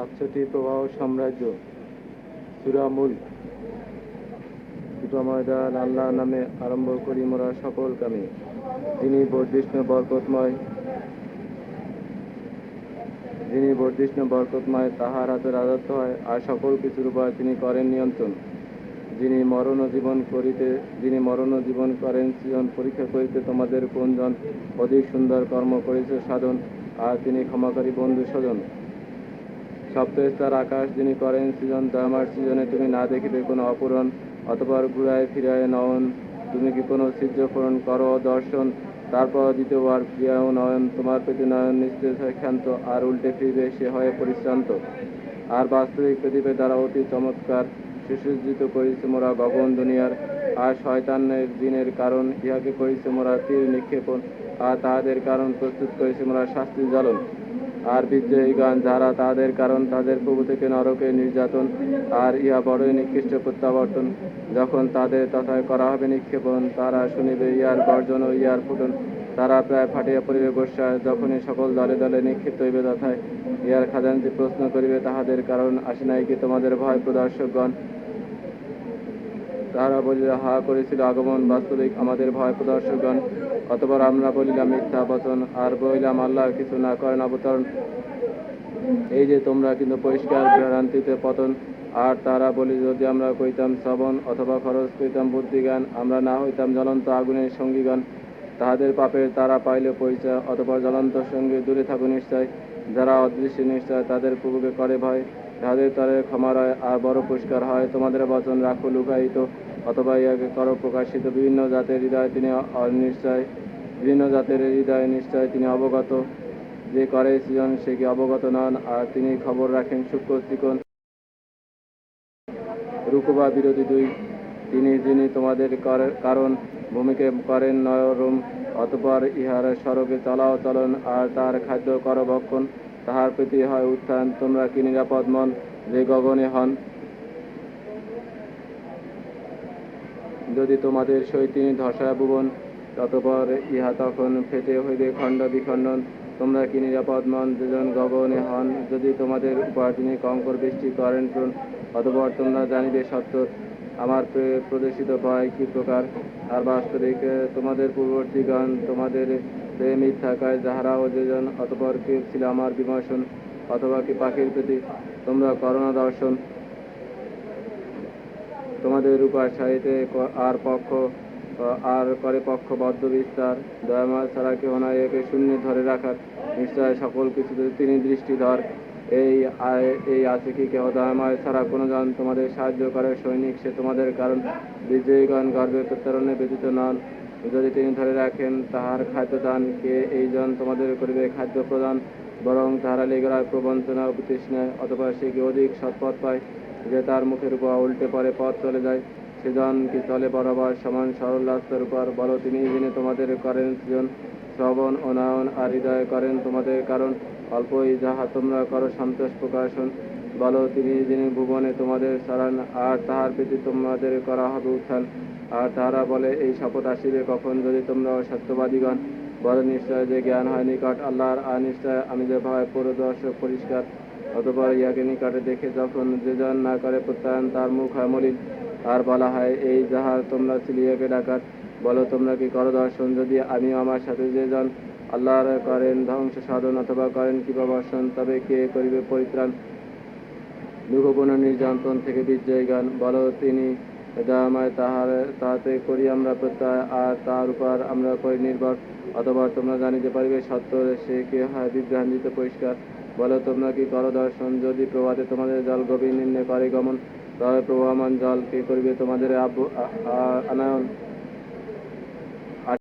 সাতষট্টি প্রবাহ সাম্রাজ্য সুরামুল দুটো ময়দান আল্লাহ নামে আরম্ভ করি মোরা সকল কামে যিনি বর্ধিষ্ণ বরকতময়, যিনি বর্ধিষ্ণ বরকতময়, তাহার হাতে রাজত্ব হয়, আর সকল কিছুর উপর তিনি করেন নিয়ন্ত্রণ। যিনি মরণ জীবন করিতে, যিনি মরণ জীবন করেন, সৃজন পরীক্ষা করিতে তোমাদের কোনজন অধিক সুন্দর কর্ম করেছে সাধন, আর তিনি ক্ষমাকারী বন্ধু স্বজন। সপ্তস্তর আকাশ যিনি করেন সৃজন দয়ামার সৃজনে তুমি না দেখিবে কোনো অপূরণ, অতপর ঘুরায় ফিরায় নয়ন, তুমি কি কোনো সূর্যফোরণ করো দর্শন? তারপর দ্বিতীয়বার প্রিয়াও নয়ন, তোমার প্রতি নয়ন নিস্তেজ হয় ক্ষান্ত, আর উল্টে ফিরবে সে হয় পরিশ্রান্ত। আর বাস্তবিক পৃথিবীর দ্বারা অতি চমৎকার সুসজ্জিত করিছে মোরা গগন দুনিয়ার, আর শয়তানের দিনের কারণ, ইহাকে করিছে মোরা তীর নিক্ষেপণ, আর তাহাদের কারণ প্রস্তুত করেছে মোরা শাস্তি জ্বলন। আর গান যারা তাদের কারণ তাদের প্রভু থেকে নরকে নির্যাতন, আর ইহা বড়ই নিকৃষ্ট প্রত্যাবর্তন। যখন তাদের তথায় করা হবে নিক্ষেপণ, তারা শুনিবে ইয়ার গর্জন ও ইয়ার ফুটন। তারা প্রায় ফাটিয়া পড়িবে গোস্বা যখনই সকল দলে দলে নিক্ষিপ্ত হইবে তথায়। ইহার খাজানটি প্রশ্ন করিবে, তাহাদের কারণ আসে নাই কি তোমাদের ভয় প্রদর্শকগণ? তাহারা বলিল, হা করেছিল আগমন বাস্তবিক আমাদের ভয় প্রদর্শকগণ। অতপর আমরা বলিলাম, মিথ্যা বচন, আর বলিলাম আল্লাহ কিছু না করেন অবতরণ। এই যে তোমরা কিন্তু পরিষ্কার ভ্রান্তিতে পতন। আর তারা বলি যদি আমরা কইতাম শ্রবণ অথবা খরচ, কইতাম বুদ্ধিগান আমরা না হইতাম জ্বলন্ত আগুনের সঙ্গীগান তাহাদের পাপের তারা পাইলে পরিচয় অথবা জ্বলন্ত সঙ্গে দূরে থাকো নিশ্চয়। যারা অদৃশ্য নিশ্চয়, তাদের প্রভুকে করে ভয়। তাদের তরে ক্ষমা রয়, আর বড় পুরস্কার হয়। তোমাদের বচন রাখো লুকায়িত। অথবা ইয়াকে করো প্রকাশিত বিভিন্ন জাতের হৃদয় তিনি অনিশ্চয়, বিভিন্ন জাতের হৃদয় নিশ্চয় তিনি অবগত। যে করে সৃজন, সে কি অবগত নন? আর তিনি খবর রাখেন সূক্ষ্ম ত্রিকোণ। রুকুবা বিরোধী দুই, তিনি যিনি তোমাদের কর- কারণ ভূমিকে করেন নয়রম অতপর ইহার সড়কে চলাও চলন, আর তার খাদ্য করভক্ষণ তাহার প্রতি হয় উত্থান, তোমরা কি নিরাপদ মন? যে গগনে হন যদি তোমাদের সহিত তিনি ধসা ভুবন ততপর ইহা তখন ফেটে হইবে খণ্ড বিখণ্ডন। তোমরা কি নিরাপদ মন দুজন গগনে হন? যদি তোমাদের উপর তিনি কঙ্কর বৃষ্টি করেন অতপর তোমরা জানিবে সত্য। আমার প্রে- প্রদর্শিত ভয় কি প্রকার? আর বাস্তবিক তোমাদের পূর্ববর্তীগণ তোমাদের প্রেম মিথ্যাকায় যাহারাও যেজন অতপর কে ছিল আমার বিমর্শন অথবা কি পাখির প্রতি তোমরা করোনা দর্শন? তোমাদের উপর সাহিতে ক- আর পক্ষ আর করে পক্ষ বদ্ধ বিস্তার। দয়াময় ছাড়া কেউ না একে শূন্য ধরে রাখার। নিশ্চয় সকল কিছুতে তিনি দৃষ্টিধর। এই এই আছে কি কেহ? দয়াময় ছাড়া কোনো জন তোমাদের সাহায্য করে সৈনিক, সে তোমাদের কারণ। বিজয়ীগণ গর্বে প্রত্যারণে ব্যতীত নন। যদি তিনি ধরে রাখেন, তাহার খাদ্য দান কে এই জন তোমাদের করিবে খাদ্য প্রদান? বরং তাহারা লেগরায় প্রবঞ্চনা ও অথবা সে অধিক সৎপথ পায়? যে তার মুখের উপর উল্টে পরে পথ চলে যায়, সেজন কি চলে বরাবর সমান সরল রাস্তার উপর? বলো তিনি যিনি তোমাদের করেন সৃজন, শ্রবণ ও নয়ন আর হৃদয় করেন তোমাদের কারণ। অল্পই যাহা তোমরা করো সন্তোষ প্রকাশন। বলো তিনি যিনি ভুবনে তোমাদের সারান আর তাহার প্রীতি তোমাদের করা হবে উত্থান। আর তাহারা বলে, এই শপথ আসিবে কখন যদি তোমরা সত্যবাদীগণ? বড় নিশ্চয় যে জ্ঞান হয় নিকট আল্লাহর, আর নিশ্চয় আমি যে ভয়, পরদর্শক, পরিষ্কার। অতপর ইয়াকে নিকটে দেখে যখন যে জন না করে প্রত্যায়ন তার মুখ হয় মলিন আর বলা হয়, এই যাহার তোমরা সিলিয়াকে ডাকাত, বলো তোমরা কি করো দর্শন? যদি আমি আমার সাথে যে জন আল্লাহর করেন ধ্বংস সাধন অথবা করেন কিবা বর্ষণ, তবে কে করিবে পরিত্রাণ? দুঃখপূর্ণ নির্যাতন থেকে বিজয় গান, বলো তিনি দয়াময় তাহার, তাহাতে করি আমরা প্রত্যয়, আর তার উপর আমরা করি নির্ভর, অথবা তোমরা জানিতে পারিবে সত্য, সে কে হয় বিভ্রান্তিত পরিষ্কার। বলো তোমরা কি করো দর্শন? যদি প্রভাতে তোমাদের জল গভীর নিম্নে করে গমন, তবে প্রবাহমান জল কি করবে তোমাদের আনায়ন?